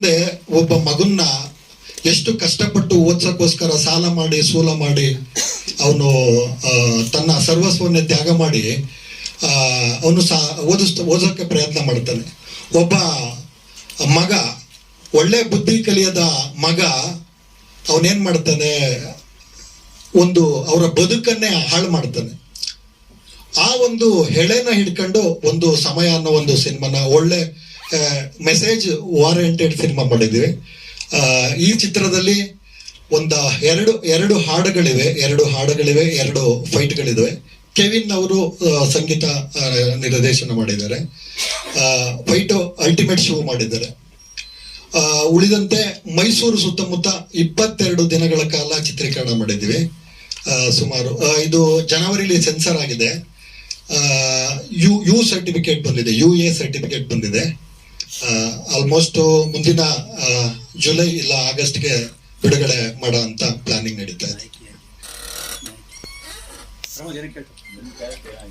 ಒಬ್ಬ ಮಗನ್ನ ಎಷ್ಟು ಕಷ್ಟಪಟ್ಟು ಓದ್ಸಕ್ಕೋಸ್ಕರ ಸಾಲ ಮಾಡಿ, ಸೂಲ ಮಾಡಿ, ಅವನು ತನ್ನ ಸರ್ವಸ್ವನ್ನೇ ತ್ಯಾಗ ಮಾಡಿ ಅವನು ಸಾ ಓದಿಸ್ ಓದೋಕ್ಕೆ ಪ್ರಯತ್ನ ಮಾಡ್ತಾನೆ. ಒಬ್ಬ ಮಗ, ಒಳ್ಳೆ ಬುದ್ಧಿ ಕಲಿಯದ ಮಗ, ಅವನೇನ್ ಮಾಡ್ತಾನೆ? ಒಂದು, ಅವರ ಬದುಕನ್ನೇ ಹಾಳು ಮಾಡ್ತಾನೆ. ಆ ಒಂದು ಹೆಳೆನ ಹಿಡ್ಕೊಂಡು ಒಂದು ಸಮಯ ಅನ್ನೋ ಒಂದು ಸಿನಿಮಾನ, ಒಳ್ಳೆ ಮೆಸೇಜ್ ವಾರಂಟೆಡ್ ಸಿನಿಮಾ ಮಾಡಿದ್ದೀವಿ ಈ ಚಿತ್ರದಲ್ಲಿ ಒಂದ ಎರಡು ಎರಡು ಹಾಡುಗಳಿವೆ ಎರಡು ಹಾಡುಗಳಿವೆ, ಎರಡು ಫೈಟ್ಗಳಿವೆ ಕೆವಿನ್ ಅವರು ಸಂಗೀತ ನಿರ್ದೇಶನ ಮಾಡಿದ್ದಾರೆ. ಫೈಟು ಅಲ್ಟಿಮೇಟ್ ಶೋ ಮಾಡಿದ್ದಾರೆ. ಉಳಿದಂತೆ ಮೈಸೂರು ಸುತ್ತಮುತ್ತ ಇಪ್ಪತ್ತೆರಡು ದಿನಗಳ ಕಾಲ ಚಿತ್ರೀಕರಣ ಮಾಡಿದ್ವಿ ಸುಮಾರು ಇದು ಜನವರಿಲಿ ಸೆನ್ಸರ್ ಆಗಿದೆ. ಯು ಯು ಸರ್ಟಿಫಿಕೇಟ್ ಬಂದಿದೆ, ಯು ಎ ಸರ್ಟಿಫಿಕೇಟ್ ಬಂದಿದೆ. ಆಲ್ಮೋಸ್ಟ್ ಮುಂದಿನ ಜುಲೈ ಇಲ್ಲ ಆಗಸ್ಟ್ಗೆ ಬಿಡುಗಡೆ ಮಾಡೋ ಅಂತ ಪ್ಲಾನಿಂಗ್ ನಡೀತಾ ಇದೆ.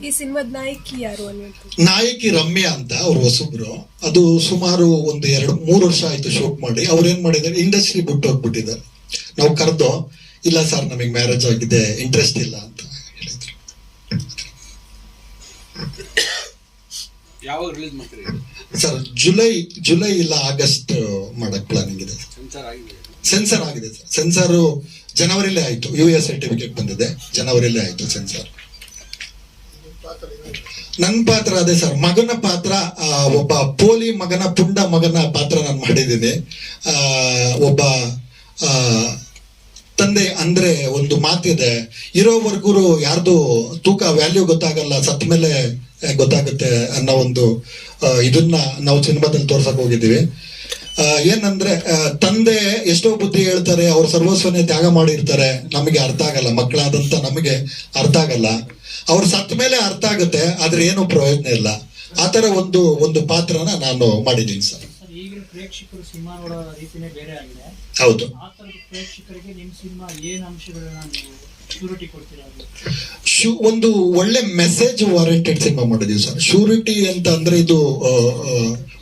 ಈ ಸಿನಿಮಾದ ನಾಯಕಿ ಯಾರು ಅನ್ನೋದು ನಾಯಕಿ ರಮ್ಯಾ ಅಂತ ಅವ್ರು ಹೊಸಬ್ರು. ಅದು ಸುಮಾರು ಒಂದು ಎರಡು ಮೂರು ವರ್ಷ ಆಯ್ತು ಶೂಟ್ ಮಾಡಿ. ಅವ್ರು ಏನ್ ಮಾಡಿದ್ದಾರೆ? ಇಂಡಸ್ಟ್ರಿ ಬಿಟ್ಟು ಹೋಗ್ಬಿಟ್ಟಿದ್ದಾರೆ. ನಾವು ಕರೆದು ಇಲ್ಲ ಸರ್ ನಮಗೆ ಮ್ಯಾರೇಜ್ ಆಗಿದೆ ಇಂಟ್ರೆಸ್ಟ್ ಇಲ್ಲ ಅಂತ ಹೇಳಿದ್ರು. ಯಾವಾಗ ರಿಲೀಸ್ ಮಾಡ್ತೀರಿ? ಸರ್ ಜುಲೈ ಜುಲೈ ಇಲ್ಲ ಆಗಸ್ಟ್ ಮಾಡಕ್ ಪ್ಲಾನಿಂಗ್ ಇದೆ ಸೆನ್ಸಾರ್ ಆಗಿದೆ. ಸರ್ ಸೆನ್ಸಾರು ಜನವರಿಲೇ ಆಯ್ತು. ಯು ಎಸ್ ಸರ್ಟಿಫಿಕೇಟ್ ಬಂದಿದೆ. ಜನವರಿಲೇ ಆಯ್ತು ಸೆನ್ಸಾರ್ ನನ್ನ ಪಾತ್ರ ಅದೇ ಸರ್ ಮಗನ ಪಾತ್ರ ಒಬ್ಬ ಪೋಲಿ ಮಗನ ಪುಂಡ ಮಗನ ಪಾತ್ರ ನಾನು ಮಾಡಿದ್ದೀನಿ. ಆ, ಒಬ್ಬ ಆ, ತಂದೆ ಅಂದ್ರೆ ಒಂದು ಮಾತಿದೆ. ಇರೋವರೆಗೂ ಯಾರ್ದು ತೂಕ ವ್ಯಾಲ್ಯೂ ಗೊತ್ತಾಗಲ್ಲ ಸತ್ತ ಮೇಲೆ ಗೊತ್ತಾಗುತ್ತೆ ಅನ್ನೋ ಒಂದು ಇದನ್ನ ನಾವು ಸಿನಿಮಾದಲ್ಲಿ ತೋರ್ಸಕ್ ಹೋಗಿದ್ದೀವಿ. ಏನಂದ್ರೆ ತಂದೆ ಎಷ್ಟೋ ಬುದ್ಧಿ ಹೇಳ್ತಾರೆ ಅವ್ರ ಸರ್ವಸ್ವನೇ ತ್ಯಾಗ ಮಾಡಿರ್ತಾರೆ. ನಮಗೆ ಅರ್ಥ ಆಗಲ್ಲ ಮಕ್ಕಳಾದಂತ ನಮಗೆ ಅರ್ಥ ಆಗಲ್ಲ. ಅವ್ರ ಸತ್ತ ಮೇಲೆ ಅರ್ಥ ಆಗುತ್ತೆ ಆದ್ರೆ ಏನು ಪ್ರಯೋಜನ ಇಲ್ಲ. ಆತರ ಒಂದು ಒಂದು ಪಾತ್ರನ ನಾನು ಮಾಡಿದ್ದೀನಿ ಸರ್. ಸರ್ ಈಗಿನ ಪ್ರೇಕ್ಷಕರು ಸಿನಿಮಾ ನೋಡೋ ರೀತಿನೇ ಬೇರೆ ಆಗಿದೆ. ಹೌದು. ಪ್ರೇಕ್ಷಕರಿಗೆ ನಿಮ್ಮ ಸಿನಿಮಾ ಏನ್ ಅಂಶಗಳನ್ನ ಶು ಒಂದು ಒಳ್ಳೆ ಮೆಸೇಜ್ ವಾರಂಟೆಡ್ ಸಿನಿಮಾ ಮಾಡಿದೀವಿ ಸರ್. ಶೂರಿಟಿ ಅಂತ ಅಂದ್ರೆ ಇದು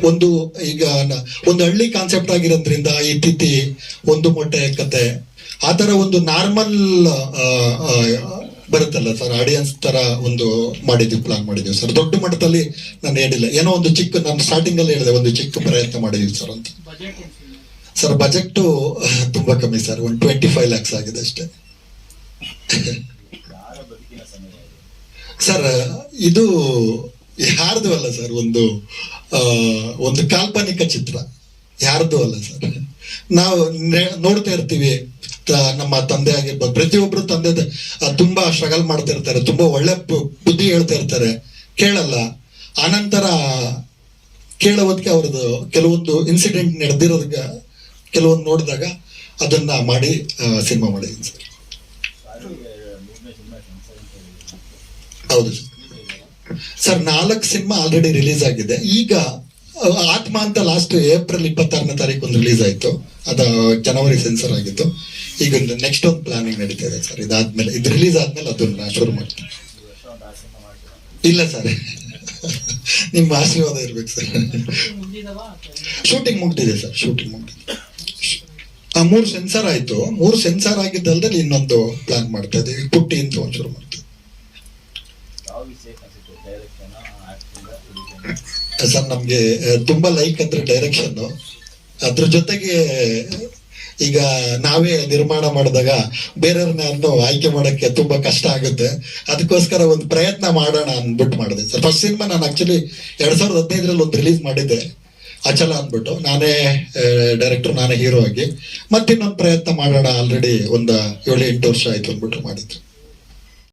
ಒಂದು ಈಗ ಒಂದು ಹಳ್ಳಿ ಕಾನ್ಸೆಪ್ಟ್ ಆಗಿರೋದ್ರಿಂದ ಈ ತಿಥಿ ಒಂದು ಮೊಟ್ಟೆ ಕತೆ ಆ ತರ ಒಂದು ನಾರ್ಮಲ್ ಬರುತ್ತಲ್ಲ ಸರ್? ಆಡಿಯನ್ಸ್ ತರ ಒಂದು ಮಾಡಿದ್ವಿ ಪ್ಲಾನ್ ಮಾಡಿದೀವಿ ಸರ್. ದೊಡ್ಡ ಮಟ್ಟದಲ್ಲಿ ನಾನು ಹೇಳಿಲ್ಲ. ಏನೋ ಒಂದು ಚಿಕ್ಕ ನಾನು ಸ್ಟಾರ್ಟಿಂಗ್ ಅಲ್ಲಿ ಹೇಳಿದೆ ಒಂದು ಚಿಕ್ಕ ಪ್ರಯತ್ನ ಮಾಡಿದೀವಿ ಸರ್ ಅಂತ. ಸರ್ ಬಜೆಟ್ ತುಂಬಾ ಕಮ್ಮಿ ಸರ್. ಒಂದು ಟ್ವೆಂಟಿ ಫೈವ್ ಲ್ಯಾಕ್ಸ್ ಆಗಿದೆ ಅಷ್ಟೇ. ಸರ್, ಇದು ಯಾರ್ದು ಅಲ್ಲ ಸರ್, ಒಂದು ಒಂದು ಕಾಲ್ಪನಿಕ ಚಿತ್ರ? ಯಾರ್ದು ಅಲ್ಲ ಸರ್? ನಾವು ನೋಡ್ತಾ ಇರ್ತೀವಿ. ನಮ್ಮ ತಂದೆ ಆಗಿರ್ಬೋದು, ಪ್ರತಿಯೊಬ್ರು ತಂದೆ ತುಂಬಾ ಸ್ಟ್ರಗಲ್ ಮಾಡ್ತಾ ಇರ್ತಾರೆ, ತುಂಬಾ ಒಳ್ಳೆ ಬುದ್ಧಿ ಹೇಳ್ತಾ ಇರ್ತಾರೆ. ಕೇಳಲ್ಲ. ಆನಂತರ ಕೇಳೋದಕ್ಕೆ ಅವ್ರದ್ದು ಕೆಲವೊಂದು ಇನ್ಸಿಡೆಂಟ್ ನಡೆದಿರೋದಕ್ಕೆ, ಕೆಲವೊಂದು ನೋಡಿದಾಗ ಅದನ್ನ ಮಾಡಿ ಸಿನಿಮಾ ಮಾಡಿದ್ದೀನಿ ಸರ್. ಹೌದು. ಸರ್, ನಾಲ್ಕು ಸಿನಿಮಾ ಆಲ್ರೆಡಿ ರಿಲೀಸ್ ಆಗಿದೆ. ಈಗ ಆತ್ಮ ಅಂತ ಲಾಸ್ಟ್ ಏಪ್ರಿಲ್ ಇಪ್ಪತ್ತಾರನೇ ತಾರೀಕು ಒಂದು ರಿಲೀಸ್ ಆಯ್ತು. ಅದ ಜನವರಿ ಸೆನ್ಸರ್ ಆಗಿತ್ತು. ಈಗ ನೆಕ್ಸ್ಟ್ ಒಂದು ಪ್ಲಾನಿಂಗ್ ನಡೀತಾ ಸರ್. ಇದಾದ್ಮೇಲೆ, ಇದು ರಿಲೀಸ್ ಆದ್ಮೇಲೆ ಅದನ್ನ ಶುರು ಮಾಡ್ತೀನಿ. ಇಲ್ಲ ಸರ್. ನಿಮ್ಮ ಆಶೀರ್ವಾದ ಇರ್ಬೇಕು ಸರ್. ಶೂಟಿಂಗ್ ಮುಗ್ದಿದೆ ಸರ್. ಶೂಟಿಂಗ್ ಮುಗ್ದಿದೆ. ಆ ಮೂರು ಸೆನ್ಸರ್ ಆಯ್ತು. ಮೂರು ಸೆನ್ಸರ್ ಆಗಿದ್ದಲ್ದೆ ಇನ್ನೊಂದು ಪ್ಲಾನ್ ಮಾಡ್ತಾ ಇದ್ದೀವಿ. ಪುಟ್ಟಿ ಅಂತ ಶುರು ಮಾಡ್ತೀವಿ. ಸರ್ ನಮ್ಗೆ ತುಂಬಾ ಲೈಕ್ ಅಂದ್ರೆ ಡೈರೆಕ್ಷನ್ ಅದ್ರ ಜೊತೆಗೆ, ಈಗ ನಾವೇ ನಿರ್ಮಾಣ ಮಾಡಿದಾಗ ಬೇರೆಯವ್ರನ್ನ ಆಯ್ಕೆ ಮಾಡಕ್ಕೆ ತುಂಬಾ ಕಷ್ಟ ಆಗುತ್ತೆ. ಅದಕ್ಕೋಸ್ಕರ ಒಂದು ಪ್ರಯತ್ನ ಮಾಡೋಣ ಅಂದ್ಬಿಟ್ಟು ಮಾಡಿದೆ. ಸರ್ ಫಸ್ಟ್ ಸಿನಿಮಾ ನಾನು ಆಕ್ಚುಲಿ ಎರಡ್ ಸಾವಿರದ ಹದಿನೈದರಲ್ಲಿ ಒಂದು ರಿಲೀಸ್ ಮಾಡಿದ್ದೆ. ಅಚಲ ಅಂದ್ಬಿಟ್ಟು. ನಾನೇ ಡೈರೆಕ್ಟರ್ ನಾನೇ ಹೀರೋ ಆಗಿ. ಮತ್ತಿನ್ನೊಂದು ಪ್ರಯತ್ನ ಮಾಡೋಣ ಆಲ್ರೆಡಿ ಒಂದು ಏಳು ಎಂಟು ವರ್ಷ ಆಯ್ತು ಅಂದ್ಬಿಟ್ಟು ಮಾಡಿದ್ದು.